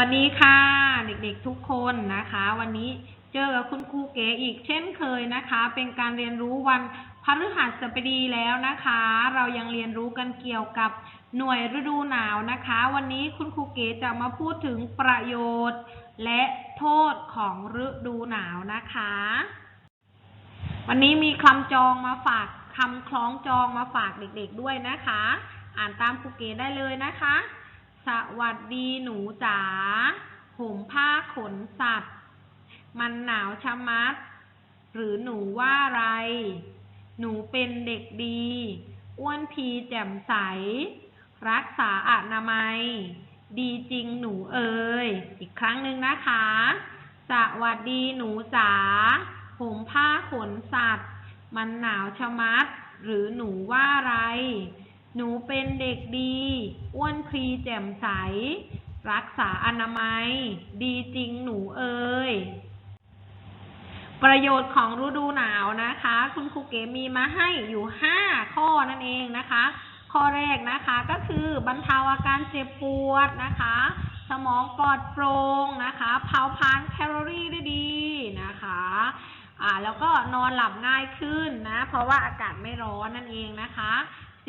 วันนี้ค่ะ เด็กๆทุกคนนะคะ วันนี้เจอคุณครูเก๋อีกเช่นเคยนะคะ เป็นการเรียนรู้วันพฤหัสบดีแล้วนะคะ เรายังเรียนรู้กันเกี่ยวกับหน่วยฤดูหนาวนะคะ วันนี้คุณครูเก๋จะมาพูดถึงประโยชน์ และโทษของฤดูหนาวนะคะ วันนี้มีคำจองมาฝากคำคล้องจองมาฝากเด็กๆด้วยนะคะ อ่านตามครูเก๋ได้เลยนะคะ สวัสดีหนูจ๋าห่มผ้าขนสัตว์ มันหนาวชะมัด หรือหนูว่าอะไร หนูเป็นเด็กดี อ้วนพีแจ่มใส รักษาอนามัย ดีจริงหนูเอ่ยอีกครั้งหนึ่งนะคะ สวัสดีหนูจ๋าห่มผ้าขนสัตว์ มันหนาวชะมัด หรือหนูว่าอะไร หนูเป็นเด็กดี อ้วนพรีแจ่มใส รักษาอนามัย ดีจริงหนูเอ่ยประโยชน์ของฤดูหนาวนะคะ คุณครูเก๋มีมาให้อยู่5ข้อนั่นเองนะคะ ข้อแรกนะคะก็คือบรรเทาอาการเจ็บปวดนะคะ สมองปลอดโปร่งนะคะเผาผลาญแคลอรี่ได้ดีนะคะอ่าแล้วก็นอนหลับง่ายขึ้นนะ เพราะว่าอากาศไม่ร้อนนั่นเองนะคะ C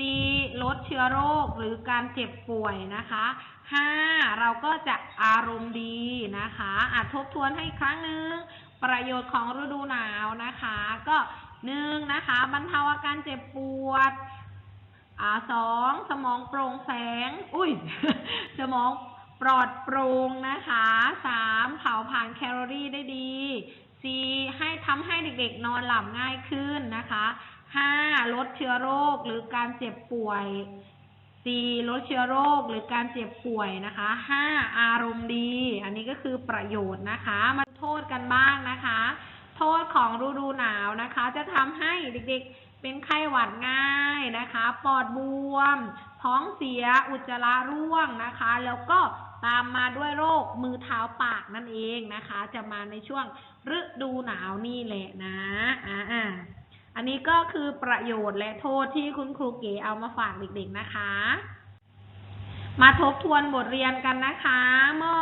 ลดเชื้อโรคหรือการเจ็บป่วยนะคะ 5. เราก็จะอารมณ์ดีนะคะอาจทบทวนให้ครั้งหนึ่งประโยชน์ของฤดูหนาวนะคะ ก็หนึ่งนะคะบรรเทาอาการเจ็บปวดอ่าสองสมองโปร่งแสง อุ้ย สมองปลอดโปร่งนะคะสามเผาผลาญแคลอรี่ได้ดีสี่ให้ทำให้เด็กๆนอนหลับง่ายขึ้นนะคะ ห้าลดเชื้อโรคหรือการเจ็บป่วยสี่ลดเชื้อโรคหรือการเจ็บป่วยนะคะห้าอารมณ์ดี อันนี้ก็คือประโยชน์นะคะ มาโทษกันบ้างนะคะ โทษของฤดูหนาวนะคะ จะทำให้เด็กๆเป็นไข้หวัดง่ายนะคะ ปอดบวม ท้องเสีย อุจจาระร่วงนะคะ แล้วก็ตามมาด้วยโรคมือเท้าปากนั่นเองนะคะ จะมาในช่วงฤดูหนาวนี่แหละนะ อ่า อันนี้ก็คือประโยชน์และโทษที่คุณครูเก๋เอามาฝากเด็กๆนะคะ มาทบทวนบทเรียนกันนะคะ เมื่อ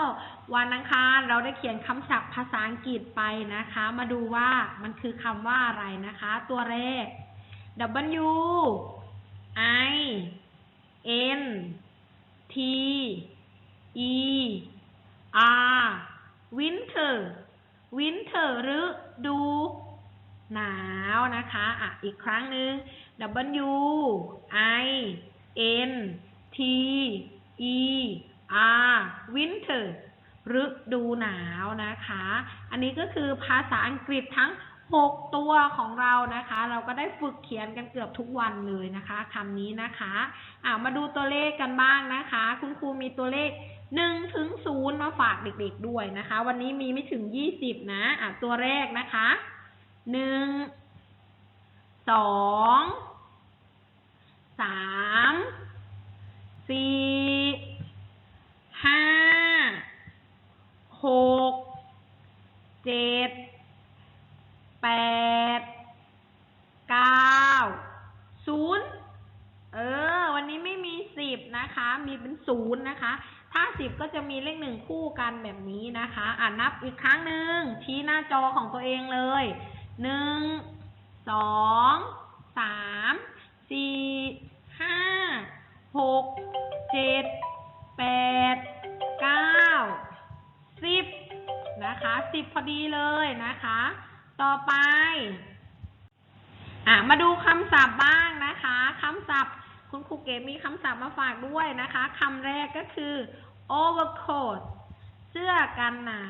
วันอังคารเราได้เขียนคำศัพท์ภาษาอังกฤษไปนะคะ มาดูว่ามันคือคำว่าอะไรนะคะ ตัวแรก W I N T E R winter winter หรือดู หนาวนะคะอะอีกครั้งหนึ่ง W I N T E R winter ฤดูหนาวนะคะ อันนี้ก็คือภาษาอังกฤษทั้ง 6 ตัวของเรานะคะ เราก็ได้ฝึกเขียนกันเกือบทุกวันเลยนะคะคำนี้นะคะอ่ามาดูตัวเลขกันบ้างนะคะ คุณครูมีตัวเลข1ถึง0มาฝากเด็กๆด้วยนะคะ วันนี้มีไม่ถึง 20 นะอะตัวแรกนะคะ 1 2 3 4ห้า หก เจ็ด แปด เก้า ศูนย์เออ วันนี้ไม่มีสิบนะคะ มีเป็นศูนย์นะคะ ถ้าสิบก็จะมีเลขหนึ่งคู่กันแบบนี้นะคะ อ่านับอีกครั้งหนึ่งชี้หน้าจอของตัวเองเลย หนึ่ง สอง สาม สี่ ห้า หก เจ็ด แปด เก้า สิบนะคะสิบพอดีเลยนะคะ ต่อไป อะ มาดูคำศัพท์บ้างนะคะคำศัพท์คุณครูเก๋มีคำศัพท์มาฝากด้วยนะคะคำแรกก็คือ overcoat เสื้อกันหนา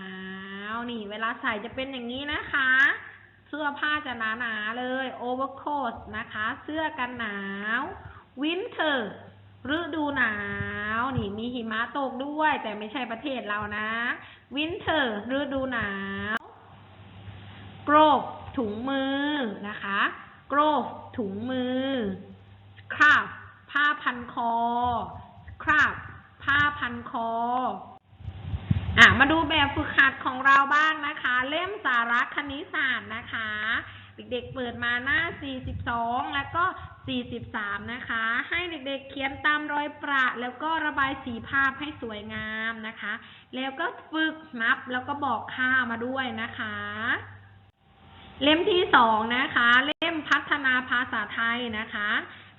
ว นี่ เวลาใส่จะเป็นอย่างนี้นะคะ สื้อผ้าจะหนาๆเลย overcoat นะคะ เสื้อกันหนาว winter ฤดูหนาว นี่มีหิมะตกด้วย แต่ไม่ใช่ประเทศเรานะ winter ฤดูหนาวกรบถุงมือนะคะกรบถุงมือ scarf ผ้าพันคอ scarf ผ้าพันคอ มาดูแบบฝึกหัดของเราบ้างนะคะ เล่มสาระคณิตศาสตร์นะคะ เด็กๆเปิดมาหน้า 42 แล้วก็ 43 นะคะ ให้เด็กๆเขียนตามรอยประ แล้วก็ระบายสีภาพให้สวยงามนะคะ แล้วก็ฝึกนับแล้วก็บอกค่ามาด้วยนะคะ เล่มที่สองนะคะ เล่มพัฒนาภาษาไทยนะคะ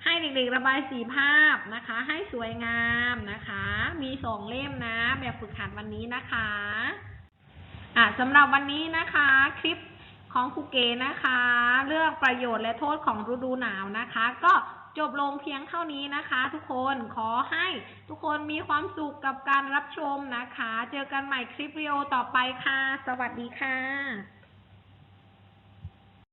ให้เด็กๆระบายสีภาพนะคะ ให้สวยงามนะคะ มีสองเล่มนะ แบบฝึกหัดวันนี้นะคะอะสำหรับวันนี้นะคะ คลิปของครูเก๋นะคะ เรื่องประโยชน์และโทษของฤดูหนาวนะคะ ก็จบลงเพียงเท่านี้นะคะ ทุกคนขอให้ทุกคนมีความสุขกับการรับชมนะคะ เจอกันใหม่คลิปวิดีโอต่อไปค่ะ สวัสดีค่ะ